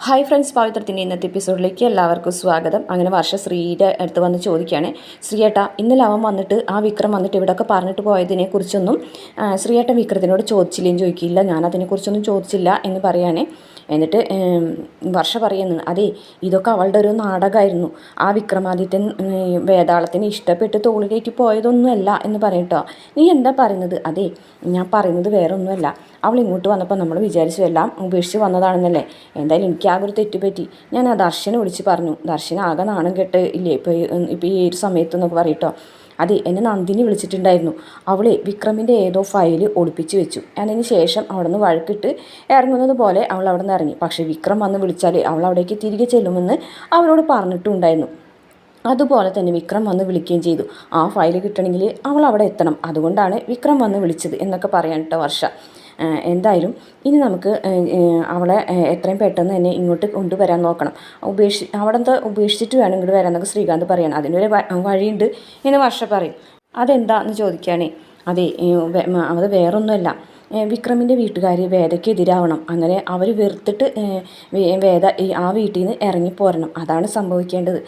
Hi friends പവിത്രത്തിന്റെ ഇന്നത്തെ എപ്പിസോഡിലേക്ക് എല്ലാവർക്കും സ്വാഗതം. അങ്ങനെ വർഷ ശ്രീയുടെ അടുത്ത് വന്ന് ചോദിക്കുകയാണ് ശ്രീയേട്ട ഇന്നലെ അവൻ വന്നിട്ട് ആ വിക്രം വന്നിട്ട് ഇവിടെയൊക്കെ പറഞ്ഞിട്ട് പോയതിനെ കുറിച്ചൊന്നും ശ്രീയേട്ടൻ വിക്രത്തിനോട് ചോദിച്ചില്ലേന്ന് ചോദിക്കില്ല. ഞാൻ അതിനെക്കുറിച്ചൊന്നും ചോദിച്ചില്ല എന്ന് പറയാനേ എന്നിട്ട് വർഷ പറയുന്നു അതെ ഇതൊക്കെ അവളുടെ ഒരു നാടകമായിരുന്നു ആ വിക്രമാദിത്യൻ വേതാളത്തിന് ഇഷ്ടപ്പെട്ട് തോളിലേക്ക് പോയതൊന്നുമല്ല എന്ന് പറയട്ടോ നീ എന്താ പറയുന്നത്? അതെ ഞാൻ പറയുന്നത് വേറെ ഒന്നുമല്ല അവൾ ഇങ്ങോട്ട് വന്നപ്പോൾ നമ്മൾ വിചാരിച്ചു എല്ലാം ഉപേക്ഷിച്ച് വന്നതാണെന്നല്ലേ? എന്തായാലും എനിക്ക് ആകെ ഒരു തെറ്റുപറ്റി. ഞാൻ ആ ദർശനെ വിളിച്ച് പറഞ്ഞു ദർശന ആകെ നാണം കേട്ട് ഇല്ലേ? ഇപ്പോൾ ഇപ്പോൾ ഈ ഒരു സമയത്ത് എന്നൊക്കെ പറയട്ടോ. അതെ എന്നെ നന്ദിനി വിളിച്ചിട്ടുണ്ടായിരുന്നു. അവളെ വിക്രമിന്റെ ഏതോ ഫയൽ ഒളിപ്പിച്ച് വെച്ചു. അതിന് ശേഷം അവിടെ നിന്ന് വഴക്കിട്ട് ഇറങ്ങുന്നത് പോലെ അവൾ അവിടെ നിന്ന് ഇറങ്ങി. പക്ഷേ വിക്രം വന്ന് വിളിച്ചാൽ അവൾ അവിടേക്ക് തിരികെ ചെല്ലുമെന്ന് അവരോട് പറഞ്ഞിട്ടുണ്ടായിരുന്നു. അതുപോലെ തന്നെ വിക്രം വന്ന് വിളിക്കുകയും ചെയ്തു. ആ ഫയൽ കിട്ടണമെങ്കിൽ അവൾ അവിടെ എത്തണം. അതുകൊണ്ടാണ് വിക്രം വന്ന് വിളിച്ചത് എന്നൊക്കെ പറയാൻ കേട്ടോ വർഷ. എന്തായാലും ഇനി നമുക്ക് അവളെ എത്രയും പെട്ടെന്ന് തന്നെ ഇങ്ങോട്ട് കൊണ്ടുവരാൻ നോക്കണം. ഉപേക്ഷി അവിടെ എന്താ ഉപേക്ഷിച്ചിട്ട് വേണം ഇങ്ങോട്ട് വരാനൊക്കെ ശ്രീകാന്ത് പറയണം. അതിനൊരു വഴിയുണ്ട് എന്ന് വർഷ പറയും. അതെന്താന്ന് ചോദിക്കുകയാണേ അതെ അത് വേറൊന്നുമല്ല. വിക്രമിന്റെ വീട്ടുകാർ വേദയ്ക്ക് എതിരാവണം അങ്ങനെ അവർ വെറുത്തിട്ട് വേദ ആ വീട്ടിൽ നിന്ന് ഇറങ്ങിപ്പോരണം അതാണ് സംഭവിക്കേണ്ടത്.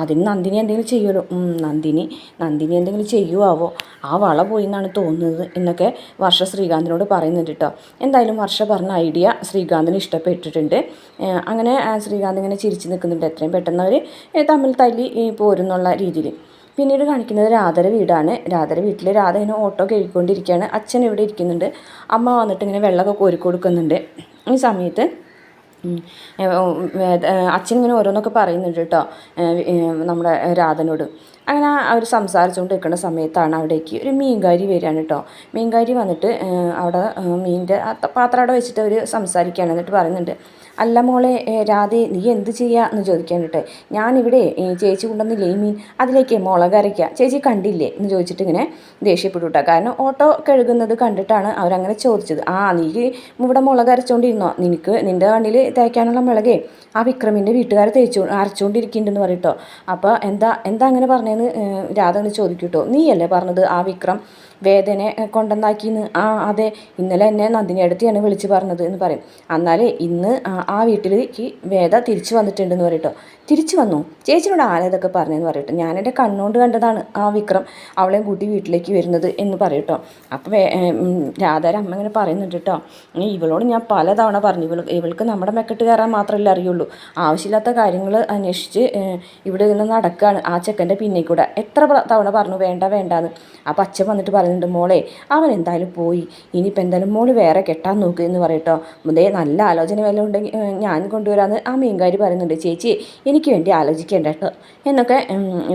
അതിന് നന്ദിനി എന്തെങ്കിലും ചെയ്യുമല്ലോ? നന്ദിനി നന്ദിനി എന്തെങ്കിലും ചെയ്യുമാവോ ആ വള പോയി എന്നാണ് തോന്നുന്നത് എന്നൊക്കെ വർഷ ശ്രീകാന്തിനോട് പറയുന്നുണ്ട് കേട്ടോ. എന്തായാലും വർഷ പറഞ്ഞ ഐഡിയ ശ്രീകാന്തിന് ഇഷ്ടപ്പെട്ടിട്ടുണ്ട്. അങ്ങനെ ശ്രീകാന്ത് ഇങ്ങനെ ചിരിച്ച് നിൽക്കുന്നുണ്ട്. എത്രയും പെട്ടെന്ന് അവർ തമ്മിൽ തല്ലി പോരുന്നുള്ള രീതിയിൽ പിന്നീട് കാണിക്കുന്നത് രാധര വീടാണ്. രാധര വീട്ടിൽ രാധ ഇങ്ങനെ ഓട്ടോ കഴുകിക്കൊണ്ടിരിക്കുകയാണ്. അച്ഛൻ ഇവിടെ ഇരിക്കുന്നുണ്ട്. അമ്മ വന്നിട്ട് ഇങ്ങനെ വെള്ളമൊക്കെ കോരി കൊടുക്കുന്നുണ്ട്. ഈ സമയത്ത് അച്ഛൻ ഇങ്ങനെ ഓരോന്നൊക്കെ പറയുന്നുണ്ട് കേട്ടോ നമ്മുടെ രാധനോട്. അങ്ങനെ അവർ സംസാരിച്ചുകൊണ്ട് നിൽക്കുന്ന സമയത്താണ് അവിടേക്ക് ഒരു മീൻകാരി വരികയാണ് കേട്ടോ. മീൻകാരി വന്നിട്ട് അവിടെ മീനിന്റെ പാത്രം അവിടെ വെച്ചിട്ട് അവർ സംസാരിക്കുകയാണ്. എന്നിട്ട് പറയുന്നുണ്ട് അല്ല മോളെ രാധെ നീ എന്ത് ചെയ്യുക എന്ന് കേട്ടെ. ഞാനിവിടെ ചേച്ചി കൊണ്ടുവന്നില്ലേ ഈ മീൻ? അതിലേക്ക് മുളക് അരയ്ക്കുക ചേച്ചി കണ്ടില്ലേ? എന്ന് ചോദിച്ചിട്ട് ഇങ്ങനെ ദേഷ്യപ്പെട്ടു കേട്ടോ. കാരണം ഓട്ടോ കഴുകുന്നത് കണ്ടിട്ടാണ് അവരങ്ങനെ ചോദിച്ചത്. ആ നീ ഇവിടെ മുളക് അരച്ചുകൊണ്ടിരുന്നോ നിനക്ക് നിന്റെ കണ്ണിൽ തേക്കാനുള്ള മുളകേ. ആ വിക്രമിന്റെ വീട്ടുകാർ തേച്ചു അരച്ചുകൊണ്ടിരിക്കുന്നുണ്ടെന്ന് പറയട്ടോ അപ്പോൾ എന്താ എന്താ അങ്ങനെ പറഞ്ഞതെന്ന് രാധവന് രാധ ഒന്ന് ചോദിക്കും നീയല്ലേ പറഞ്ഞത് ആ വിക്രം? വേദനെ കൊണ്ടുവന്നാക്കിന്ന് ആ അതെ ഇന്നലെ എന്നെ നന്ദിനി അടുത്തെയാണ് വിളിച്ച് പറഞ്ഞത് എന്ന് പറയും. എന്നാലേ ഇന്ന് ആ- ആ വീട്ടിലേക്ക് വേദ തിരിച്ചു വന്നിട്ടുണ്ടെന്ന് പറയട്ടോ. തിരിച്ചു വന്നു. ചേച്ചിനോട് ആരതൊക്കെ പറഞ്ഞെന്ന് പറയട്ടോ. ഞാൻ എന്റെ കണ്ണുകൊണ്ട് കണ്ടതാണ് ആ വിക്രം അവളെയും കൂട്ടി വീട്ടിലേക്ക് വരുന്നത് എന്ന് പറയട്ടോ. അപ്പോൾ രാധാര അമ്മ ഇങ്ങനെ പറയുന്നുണ്ട് കേട്ടോ ഇവളോട് ഞാൻ പലതവണ പറഞ്ഞു. ഇവൾ ഇവൾക്ക് നമ്മുടെ മെക്കെട്ട് കയറാൻ മാത്രമല്ല അറിയുള്ളൂ. ആവശ്യമില്ലാത്ത കാര്യങ്ങൾ അന്വേഷിച്ച് ഇവിടെ നിന്ന് നടക്കുകയാണ് ആ ചെക്കന്റെ പിന്നിൽ കൂടെ. എത്ര തവണ പറഞ്ഞു വേണ്ട വേണ്ടാന്ന്. അപ്പം അച്ഛൻ വന്നിട്ട് പറയുന്നുണ്ട് മോളെ. അവൻ എന്തായാലും പോയി. ഇനിയിപ്പോൾ എന്തായാലും മോൾ വേറെ കെട്ടാൻ നോക്കുക എന്ന് പറയട്ടോ. മുതേ നല്ല ആലോചന വല്ലതും ഉണ്ടെങ്കിൽ ഞാൻ കൊണ്ടുവരാമെന്ന് ആ മീൻകാരി പറയുന്നുണ്ട്. ചേച്ചി എനിക്ക് വേണ്ടി ആലോചിക്കേണ്ട കേട്ടോ എന്നൊക്കെ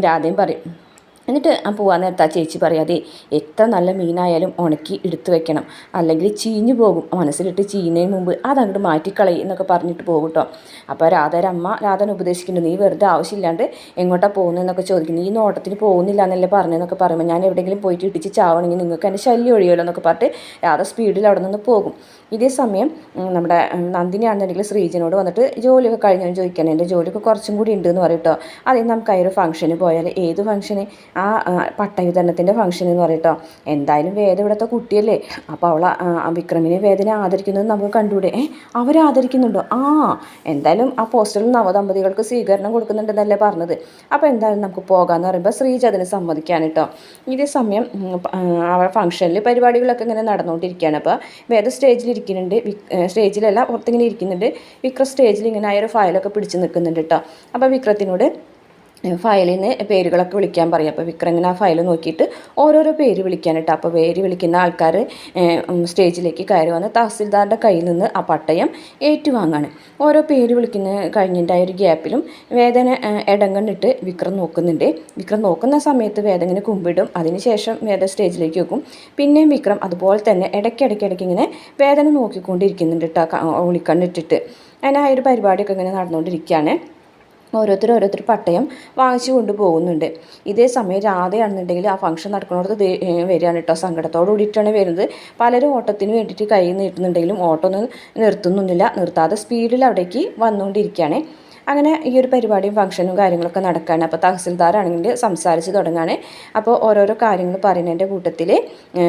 രാധയും പറയും. എന്നിട്ട് ആ പോവാൻ നേരത്ത് ആ ചേച്ചി പറയാതെ എത്ര നല്ല മീനായാലും ഉണക്കി എടുത്തു വെക്കണം. അല്ലെങ്കിൽ ചീഞ്ഞു പോകും. മനസ്സിലിട്ട് ചീഞ്ഞതിന് മുമ്പ് അതങ്ങോട്ട് മാറ്റിക്കളയും എന്നൊക്കെ പറഞ്ഞിട്ട് പോകും കേട്ടോ. അപ്പോൾ രാധരമ്മ രാധനെ ഉപദേശിക്കുന്നുണ്ട് നീ വെറുതെ ആവശ്യമില്ലാണ്ട് എങ്ങോട്ടാണ് പോകുന്നതെന്നൊക്കെ ചോദിക്കുന്നു. നീ നോട്ടത്തിന് പോകുന്നില്ല എന്നല്ലേ പറഞ്ഞതെന്നൊക്കെ പറയുമ്പോൾ ഞാൻ എവിടെയെങ്കിലും പോയിട്ട് ഇടിച്ച് ചാവണമെങ്കിൽ നിങ്ങൾക്ക് എന്റെ ശല്യം ഒഴിയുമല്ലോ എന്നൊക്കെ പറഞ്ഞിട്ട് രാധ സ്പീഡിൽ അവിടെ നിന്ന് പോകും. ഇതേ സമയം നമ്മുടെ നന്ദിനിയാണെന്നുണ്ടെങ്കിൽ ശ്രീജനോട് വന്നിട്ട് ജോലിയൊക്കെ കഴിഞ്ഞാൽ ചോദിക്കാൻ എന്റെ ജോലിയൊക്കെ കുറച്ചും കൂടി ഉണ്ട് എന്ന് പറയും കേട്ടോ. അതിൽ നമുക്ക് അതിൽ ഫംഗ്ഷന് പോയാൽ ഏത് ഫംഗ്ഷന് ആ പട്ടവിതരണത്തിന്റെ ഫംഗ്ഷൻ എന്ന് പറയട്ടോ എന്തായാലും വേദ ഇവിടുത്തെ കുട്ടിയല്ലേ. അപ്പോൾ അവൾ വിക്രമിനെ വേദനെ ആദരിക്കുന്നത് നമുക്ക് കണ്ടുകൂടെ? ഏ അവരെ ആദരിക്കുന്നുണ്ടോ? ആ എന്തായാലും ആ പോസ്റ്ററിൽ നവദമ്പതികൾക്ക് സ്വീകരണം കൊടുക്കുന്നുണ്ടെന്നല്ലേ പറഞ്ഞത്. അപ്പോൾ എന്തായാലും നമുക്ക് പോകാമെന്ന് പറയുമ്പോൾ ശ്രീജ അതിന് സമ്മതിക്കാൻ കേട്ടോ ഇതേ സമയം അവരുടെ ഫംഗ്ഷനിൽ പരിപാടികളൊക്കെ ഇങ്ങനെ നടന്നുകൊണ്ടിരിക്കുകയാണ് അപ്പോൾ വേദ സ്റ്റേജിൽ ഇരിക്കുന്നുണ്ട്. സ്റ്റേജിലല്ല പുറത്തിങ്ങനെ ഇരിക്കുന്നുണ്ട്. വിക്രം സ്റ്റേജിൽ ഇങ്ങനെ ആ ഒരു ഫയലൊക്കെ പിടിച്ച് നിൽക്കുന്നുണ്ട് കേട്ടോ അപ്പോൾ വിക്രത്തിനോട് ഫയലിൽ നിന്ന് പേരുകളൊക്കെ വിളിക്കാൻ പറയും. അപ്പോൾ വിക്രം ഇങ്ങനെ ആ ഫയൽ നോക്കിയിട്ട് ഓരോരോ പേര് വിളിക്കാനിട്ട്. അപ്പോൾ പേര് വിളിക്കുന്ന ആൾക്കാർ സ്റ്റേജിലേക്ക് കയറി വന്ന് തഹസിൽദാരുടെ കയ്യിൽ നിന്ന് ആ പട്ടയം ഏറ്റുവാങ്ങാണ്. ഓരോ പേര് വിളിക്കുന്ന കഴിഞ്ഞിട്ട് ആ ഒരു ഗ്യാപ്പിലും വേദന ഇടങ്കണ്ണിട്ട് വിക്രം നോക്കുന്നുണ്ട്. വിക്രം നോക്കുന്ന സമയത്ത് വേദന ഇങ്ങനെ കുമ്പിടും. അതിനുശേഷം വേദ സ്റ്റേജിലേക്ക് വെക്കും. പിന്നെയും വിക്രം അതുപോലെ തന്നെ ഇടയ്ക്കിടയ്ക്ക് ഇടയ്ക്ക് ഇങ്ങനെ വേദന നോക്കിക്കൊണ്ടിരിക്കുന്നുണ്ട് കേട്ടോ ഒളിക്കണ്ണിട്ടിട്ട് അങ്ങനെ ആ ഒരു പരിപാടിയൊക്കെ ഇങ്ങനെ നടന്നുകൊണ്ടിരിക്കുകയാണ് ഓരോരുത്തർ ഓരോരുത്തർ പട്ടയം വാങ്ങിച്ചു കൊണ്ടുപോകുന്നുണ്ട്. ഇതേ സമയം രാധയാണെന്നുണ്ടെങ്കിൽ ആ ഫംഗ്ഷൻ ഏ, വരികയാണ് കേട്ടോ സങ്കടത്തോടു കൂടിയിട്ടാണ് വരുന്നത്. പലരും ഓട്ടത്തിന് വേണ്ടിയിട്ട് കൈ നീട്ടുന്നുണ്ടെങ്കിലും ഓട്ടോ ഒന്നും നിർത്തുന്നൊന്നുമില്ല നിർത്താതെ സ്പീഡിൽ അവിടേക്ക് വന്നുകൊണ്ടിരിക്കുകയാണ്. അങ്ങനെ ഈ ഒരു പരിപാടിയും ഫംഗ്ഷനും കാര്യങ്ങളൊക്കെ നടക്കുകയാണ് അപ്പോൾ തഹസിൽദാറാണെങ്കിൽ സംസാരിച്ച് തുടങ്ങുകയാണ് അപ്പോൾ ഓരോരോ കാര്യങ്ങൾ പറയുന്നതിന്റെ കൂട്ടത്തിൽ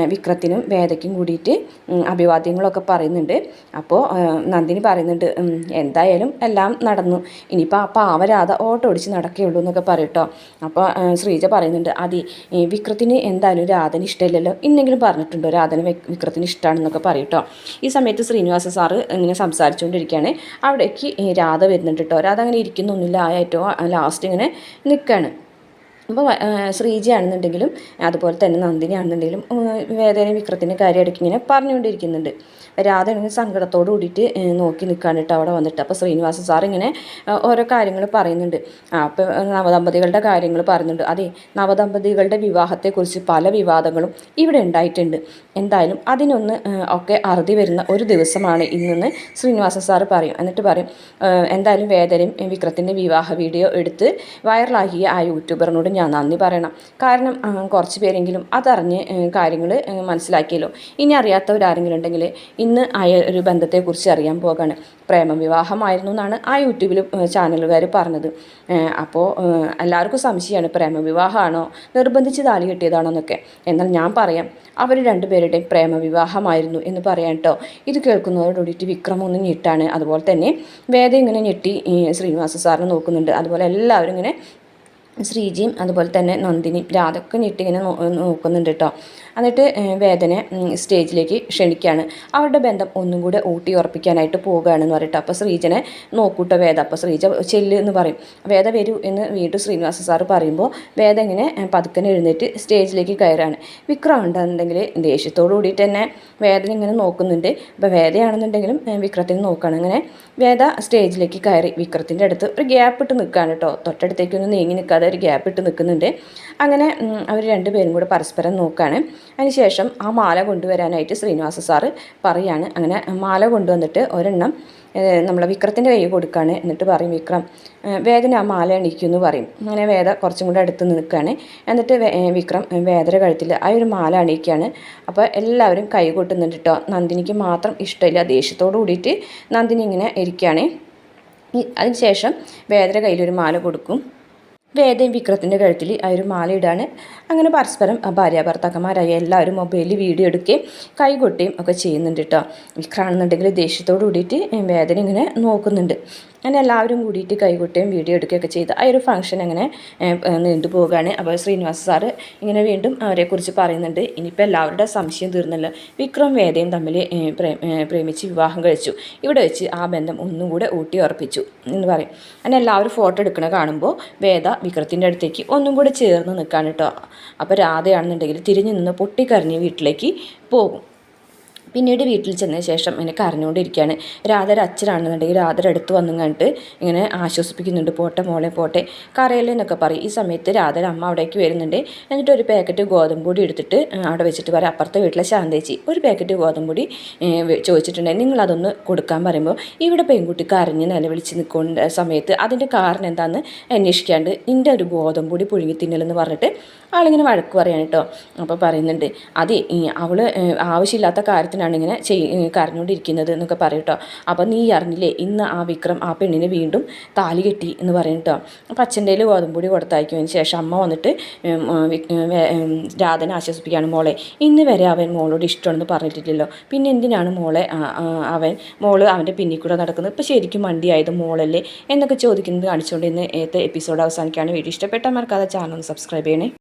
വിക്രത്തിനും വേദയ്ക്കും കൂടിയിട്ട് അഭിവാദ്യങ്ങളൊക്കെ പറയുന്നുണ്ട്. അപ്പോൾ നന്ദിനി പറയുന്നുണ്ട് എന്തായാലും എല്ലാം നടന്നു. ഇനിയിപ്പോൾ ആ പാവരാധ ഓട്ടോ ഓടിച്ച് നടക്കുകയുള്ളൂ എന്നൊക്കെ പറയട്ടോ. അപ്പോൾ ശ്രീജ പറയുന്നുണ്ട് അതി വിക്രത്തിന് എന്തായാലും രാധന് ഇഷ്ടമില്ലല്ലോ. ഇന്നെങ്കിലും പറഞ്ഞിട്ടുണ്ടോ രാധന് വിക്- വിക്രത്തിന് ഇഷ്ടമാണെന്നൊക്കെ പറയട്ടോ? ഈ സമയത്ത് ശ്രീനിവാസ സാറ് ഇങ്ങനെ സംസാരിച്ചുകൊണ്ടിരിക്കുകയാണ്. അവിടേക്ക് രാധ വരുന്നുണ്ട് കേട്ടോ. രാധ അങ്ങനെ ഇരിക്കുന്നൊന്നുമില്ല ആ ഏറ്റവും ലാസ്റ്റ് ഇങ്ങനെ നിൽക്കുകയാണ് അപ്പോൾ ശ്രീജയാണെന്നുണ്ടെങ്കിലും അതുപോലെ തന്നെ നന്ദിനി ആണെന്നുണ്ടെങ്കിലും വേദന വിക്രത്തിന്റെ കാര്യം ഇടയ്ക്ക് ഇങ്ങനെ പറഞ്ഞുകൊണ്ടിരിക്കുന്നുണ്ട്. രാധയാണെങ്കിൽ സങ്കടത്തോട് കൂടിയിട്ട് നോക്കി നിൽക്കുകയാണ് കേട്ടോ അവിടെ വന്നിട്ട്. അപ്പോൾ ശ്രീനിവാസ സാർ ഇങ്ങനെ ഓരോ കാര്യങ്ങൾ പറയുന്നുണ്ട്. അപ്പോൾ നവദമ്പതികളുടെ കാര്യങ്ങൾ പറയുന്നുണ്ട് അതെ നവദമ്പതികളുടെ വിവാഹത്തെക്കുറിച്ച് പല വിവാദങ്ങളും ഇവിടെ ഉണ്ടായിട്ടുണ്ട്. എന്തായാലും അതിനൊന്ന് ഒക്കെ അറുതി വരുന്ന ഒരു ദിവസമാണ് ഇന്നെന്ന് ശ്രീനിവാസ സാർ പറയും. എന്നിട്ട് പറയും എന്തായാലും വേദനയും വിക്രത്തിന്റെ വിവാഹ വീഡിയോ എടുത്ത് വൈറലാക്കിയ ആ യൂട്യൂബറിനോട് ഞാൻ നന്ദി പറയണം. കാരണം കുറച്ച് പേരെങ്കിലും അതറിഞ്ഞ് കാര്യങ്ങൾ മനസ്സിലാക്കിയല്ലോ. ഇനി അറിയാത്തവരാരെങ്കിലും ഉണ്ടെങ്കിൽ ഇന്ന് ആ ഒരു ബന്ധത്തെക്കുറിച്ച് അറിയാൻ പോകാണ്. പ്രേമ വിവാഹമായിരുന്നു എന്നാണ് ആ യൂട്യൂബിൽ ചാനലുകാർ പറഞ്ഞത്. അപ്പോൾ എല്ലാവർക്കും സംശയമാണ് പ്രേമ വിവാഹമാണോ? നിർബന്ധിച്ച് താലി കെട്ടിയതാണോ എന്നൊക്കെ. എന്നാൽ ഞാൻ പറയാം അവർ രണ്ടുപേരുടെയും പ്രേമ വിവാഹമായിരുന്നു എന്ന് പറയാം കേട്ടോ ഇത് കേൾക്കുന്നതോടുകൂടിയിട്ട് വിക്രം ഒന്ന് ഞെട്ടാണ്. അതുപോലെ തന്നെ വേദ ഇങ്ങനെ ഞെട്ടി ശ്രീനിവാസ സാറിനെ നോക്കുന്നുണ്ട്. അതുപോലെ എല്ലാവരും ഇങ്ങനെ ശ്രീജിയും അതുപോലെ തന്നെ നന്ദിനിയും രാധൊക്കെ ഞെട്ടിങ്ങനെ നോക്കുന്നുണ്ട് കേട്ടോ എന്നിട്ട് വേദനെ സ്റ്റേജിലേക്ക് ക്ഷണിക്കുകയാണ് അവരുടെ ബന്ധം ഒന്നും കൂടെ ഊട്ടി ഉറപ്പിക്കാനായിട്ട് പോവുകയാണെന്ന് പറയട്ടോ അപ്പോൾ ശ്രീജനെ നോക്കൂട്ടോ വേദ. അപ്പോൾ ശ്രീജ ചെല്ല് എന്ന് പറയും. വേദ വരൂ എന്ന് വീണ്ടും ശ്രീനിവാസ സാറ് പറയുമ്പോൾ വേദ ഇങ്ങനെ പതുക്കനെ എഴുന്നേറ്റ് സ്റ്റേജിലേക്ക് കയറുകയാണ്. വിക്രം ഉണ്ടെന്നുണ്ടെങ്കിൽ ദേഷ്യത്തോടു കൂടിയിട്ട് തന്നെ വേദന ഇങ്ങനെ നോക്കുന്നുണ്ട്. അപ്പോൾ വേദയാണെന്നുണ്ടെങ്കിലും വിക്രത്തിനെ നോക്കുകയാണ് അങ്ങനെ വേദ സ്റ്റേജിലേക്ക് കയറി വിക്രത്തിന്റെ അടുത്ത് ഒരു ഗ്യാപ്പ് ഇട്ട് നിൽക്കുകയാണ് കേട്ടോ തൊട്ടടുത്തേക്കൊന്നും നീങ്ങി നിൽക്കാതെ ഒരു ഗ്യാപ്പ് ഇട്ട് നിൽക്കുന്നുണ്ട്. അങ്ങനെ അവർ രണ്ടുപേരും കൂടെ പരസ്പരം നോക്കുകയാണ് അതിനുശേഷം ആ മാല കൊണ്ടുവരാനായിട്ട് ശ്രീനിവാസ സാറ് പറയാണ്. അങ്ങനെ മാല കൊണ്ടുവന്നിട്ട് ഒരെണ്ണം നമ്മളെ വിക്രത്തിന്റെ കൈ കൊടുക്കുകയാണ് എന്നിട്ട് പറയും വിക്രം വേദന ആ മാല എണീക്കുമെന്ന് പറയും. അങ്ങനെ വേദ കുറച്ചും കൂടെ അടുത്ത് നിൽക്കുകയാണ് എന്നിട്ട് വിക്രം വേദന കഴുത്തിൽ ആ ഒരു മാല അണിയിക്കുകയാണ് അപ്പോൾ എല്ലാവരും കൈ കൊട്ടുന്നുണ്ട് കേട്ടോ നന്ദിനിക്ക് മാത്രം ഇഷ്ടമില്ല. ദേഷ്യത്തോട് കൂടിയിട്ട് നന്ദിനി ഇങ്ങനെ ഇരിക്കുകയാണ് അതിനുശേഷം വേദന കയ്യിലൊരു മാല കൊടുക്കും. വേദയും വിക്രത്തിന്റെ കഴുത്തിൽ ആ ഒരു മാല ഇടാണ് അങ്ങനെ പരസ്പരം ഭാര്യ ഭർത്താക്കന്മാരായ എല്ലാവരും മൊബൈലിൽ വീഡിയോ എടുക്കുകയും കൈകൊട്ടുകയും ഒക്കെ ചെയ്യുന്നുണ്ട് കേട്ടോ വിക്രാണെന്നുണ്ടെങ്കിൽ ദേഷ്യത്തോട് കൂടിയിട്ട് വേദന ഇങ്ങനെ നോക്കുന്നുണ്ട്. അങ്ങനെ എല്ലാവരും കൂടിയിട്ട് കൈകൊട്ടുകയും വീഡിയോ എടുക്കുകയൊക്കെ ചെയ്ത് ആ ഒരു ഫംഗ്ഷൻ അങ്ങനെ നീണ്ടു പോവുകയാണ്. അപ്പോൾ ശ്രീനിവാസ സാറ് ഇങ്ങനെ വീണ്ടും അവരെക്കുറിച്ച് പറയുന്നുണ്ട്. ഇനിയിപ്പോൾ എല്ലാവരുടെ സംശയം തീർന്നല്ലോ. വിക്രം വേദയും തമ്മിൽ പ്രേമിച്ച് വിവാഹം കഴിച്ചു. ഇവിടെ വെച്ച് ആ ബന്ധം ഒന്നും കൂടെ ഊട്ടി ഉറപ്പിച്ചു എന്ന് പറയും. അങ്ങനെ എല്ലാവരും ഫോട്ടോ എടുക്കണ കാണുമ്പോൾ വേദ വിക്രത്തിന്റെ അടുത്തേക്ക് ഒന്നും കൂടെ ചേർന്ന് നിൽക്കാൻ കേട്ടോ അപ്പോൾ രാധയാണെന്നുണ്ടെങ്കിൽ തിരിഞ്ഞു നിന്ന് പൊട്ടിക്കരഞ്ഞ് വീട്ടിലേക്ക് പോകും. പിന്നീട് വീട്ടിൽ ചെന്ന ശേഷം എന്നെ കരഞ്ഞുകൊണ്ടിരിക്കുകയാണ്. രാധയുടെ അച്ഛനാണെന്നുണ്ടെങ്കിൽ രാധയുടെ അടുത്ത് വന്നു കണ്ടിട്ട് ഇങ്ങനെ ആശ്വസിപ്പിക്കുന്നുണ്ട്. പോട്ടെ മോളെ പോട്ടെ. കരയല്ലേ എന്നൊക്കെ പറയും. ഈ സമയത്ത് രാധയുടെ അമ്മ അവിടേക്ക് വരുന്നുണ്ട്. എന്നിട്ട് ഒരു പാക്കറ്റ് ഗോതമ്പ് പൊടി എടുത്തിട്ട് അവിടെ വെച്ചിട്ട് പറയും അപ്പുറത്തെ വീട്ടിലെ ശാന്തേച്ചി. ഒരു പാക്കറ്റ് ഗോതമ്പ് പൊടി ചോദിച്ചിട്ടുണ്ടെങ്കിൽ നിങ്ങളതൊന്ന് കൊടുക്കാൻ പറയുമ്പോൾ ഇവിടെ പെൺകുട്ടി കരഞ്ഞ് നിലവിളിച്ച് നിൽക്കുന്ന സമയത്ത് അതിന്റെ കാരണം എന്താണെന്ന് അന്വേഷിക്കാണ്ട് നിന്റെ ഒരു ഗോതമ്പ് പൊടി പുഴുങ്ങി തിന്നലെന്ന് പറഞ്ഞിട്ട് ആളിങ്ങനെ വഴക്ക് പറയാണ് കേട്ടോ. അപ്പോൾ പറയുന്നുണ്ട് അതെ അവൾ ആവശ്യമില്ലാത്ത കാര്യത്തിനാണ് ഇങ്ങനെ ചെയ് കരഞ്ഞുകൊണ്ടിരിക്കുന്നത് എന്നൊക്കെ പറയും കേട്ടോ അപ്പം നീ അറിഞ്ഞില്ലേ ഇന്ന് ആ വിക്രം ആ പെണ്ണിനെ വീണ്ടും താലി കെട്ടി എന്ന് പറയും കേട്ടോ അപ്പം അച്ഛന്റെ ഗോതമ്പൊടി കൊടുത്തയക്കുന്നതിന് ശേഷം അമ്മ വന്നിട്ട് രാധനെ ആശ്വസിപ്പിക്കുകയാണ് മോളെ. ഇന്ന് വരെ അവൻ മോളോട് ഇഷ്ടമാണെന്ന് പറഞ്ഞിട്ടില്ലല്ലോ. പിന്നെ എന്തിനാണ് മോളെ അവൻ മോൾ അവന്റെ പിന്നിൽ കൂടെ നടക്കുന്നത്? ഇപ്പോൾ ശരിക്കും വണ്ടിയായത് മോളല്ലേ എന്നൊക്കെ ചോദിക്കുന്നത് കാണിച്ചുകൊണ്ട് ഇന്ന് ഏത്തെ എപ്പിസോഡ് അവസാനിക്കുകയാണ്. വീഡിയോ ഇഷ്ടപ്പെട്ടാൽ മറക്കാതെ ചാനൽ ഒന്ന് സബ്സ്ക്രൈബ് ചെയ്യണേ.